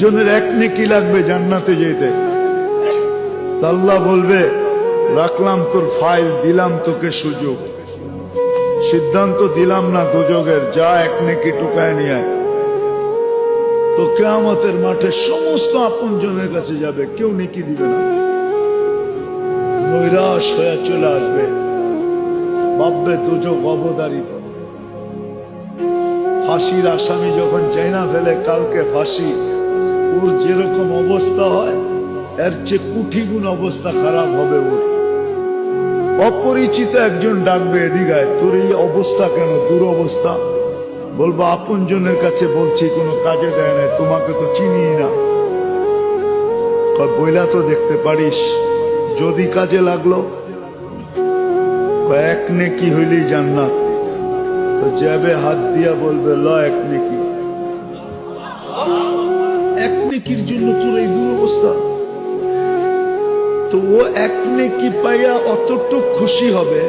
জনের এক নেকি লাগবে জান্নাতে যেতে। আল্লাহ বলবে, রাখলাম তোর ফাইল, দিলাম তোকে সুযোগ। সিদ্ধান্ত দিলাম না দুযোগের যা এক নেকি টুকায় নিয়ে। তো কেয়ামতের মাঠে সমস্ত আপন জনের কাছে যাবে, কেউ নেকি দিবে না। নৈরাশ হয়ে চলে আসবে। ভাববে দুযোগ অবদারিত ফাঁসির আসামি যখন চাইনা ফেলে কালকে ফাঁসি ওর যেরকম অবস্থা হয়, এর চেয়ে কুঠি গুণ অবস্থা খারাপ হবে ওর। অপরিচিত একজন ডাকবে এদিকায় তোর এই অবস্থা কেন? দুরবস্থা। বলব আপন জনের কাছে বলছি, কোনো কাজে দেয় না তোমাকে তো চিনি না। বইলা তো দেখতে পারিস, যদি কাজে লাগল? এক নেকি হইলেই জান্নাত। যাবে হাত দিয়া বলবে, ল, এক নেকি। নেকির জন্য তোর এই দুরবস্থা। তো ও এক নেকি পাইয়া অতটুক খুশি হবে,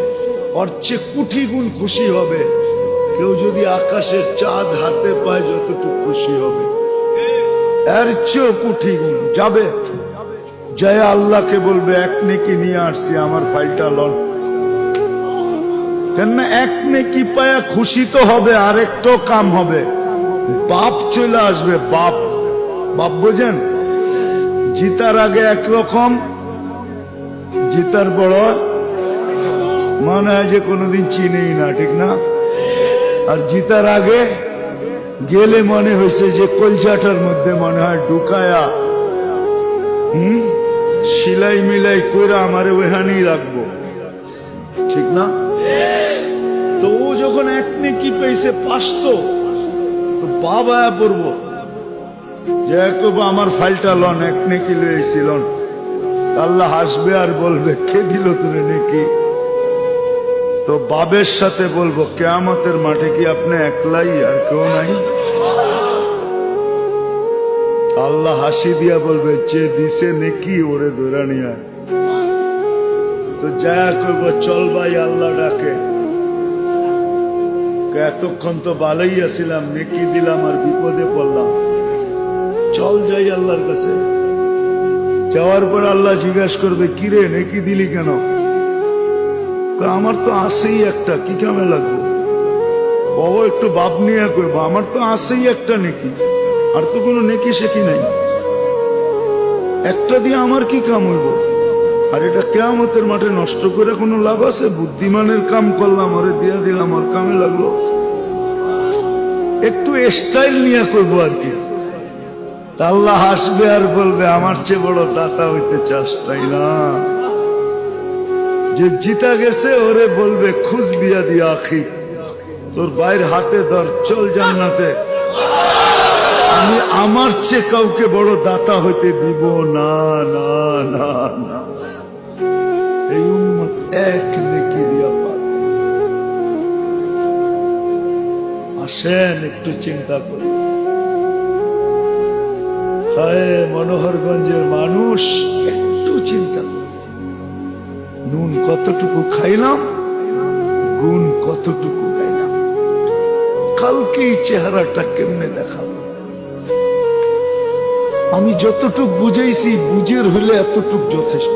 ওর চেয়ে কুঠি গুণ খুশি হবে। কেউ যদি আকাশের চাঁদ হাতে পায়, যতটুকু খুশি হবে। এর চেয়েও কুঠি গুণ। যাবে? জয় আল্লাহকে বলবে, এক নেকি নিয়ে আসছি, আমার ফাইলটা লন। কেননা এক নেকি পায়া খুশি তো হবে আরেকটো কাম হবে। বাপ চলে আসবে, বাপ। বাপ বোঝেন? জিতার আগে একরকম, জিতার বড় মনে হয় যে কোনোদিন চিনেই না, ঠিক না? আর জিতার আগে গেলে মনে হয়েছে যে কলজাটার মধ্যে মনে হয় ঢুকায়া, হুম? সিলাই মিলাই করে আমারে ওখানেই রাখব। ঠিক না? তো ও যখন এক নেকি পেয়েছে পাসতো তো বাবা পড়ব। যে আমার ফাইলটা লন, এক নেকি আল্লাহ হাসবে আর বলবে, কে দিল নেকি? তো বাবের সাথে বলব, কেয়ামতের মাঠে কি আপনি একলাই আর কেউ নাই? আল্লাহ হাসি দিয়া বলবে, যে দিছে নেকি, ওরে ধরে নিয়ে তো যা করব, চল ভাই, আল্লাহ ডাকে। এতক্ষণ তো ভালোই আছিলাম, নেকি দিলাম আর বিপদে পড়লাম। চল যাই আল্লাহর কাছে। যাওয়ার পর আল্লাহ জিজ্ঞাসা করবে কিরে নেকি দিলি কেন? আমার তো আসেই একটা, কি কামে লাগবে? বাবা একটু বাপ নিয়ে করব আমার তো আসেই একটা নেকি, আর তো কোনো নেকি সেকি নাই। একটা দিয়ে আমার কি কাম হইব? আর এটা কেয়ামতের মাঠে নষ্ট করে কোনো লাভ আছে? বুদ্ধিমানের কাম করলাম ওরে দিয়া দিলাম, আর কামে লাগল? একটু স্টাইল নিয়ে করব আর কি। আল্লাহ হাসবে আর বলবে, আমার চেয়ে বড় দাতা হইতে চাস তাই না। যে জিতা গেছে, ওরে বলবে খুশ বিয়া দিয়া আখি। তোর বাইর হাতে ধর, চল জান্নাতে। আমি আমার চেয়ে কাউকে বড় দাতা হইতে দিব না না না না। এই উম্মত এক নেকি দিয়া আসেন, একটু চিন্তা করি। মনোহরগঞ্জের মানুষ। একটু চিন্তা নুন কতটুকু খাইলাম? গুণ কতটুকু খাইলাম? কালকেই চেহারাটা কেমনে দেখাবো? আমি যতটুক বুঝেছি বুঝের হলে এতটুক যথেষ্ট।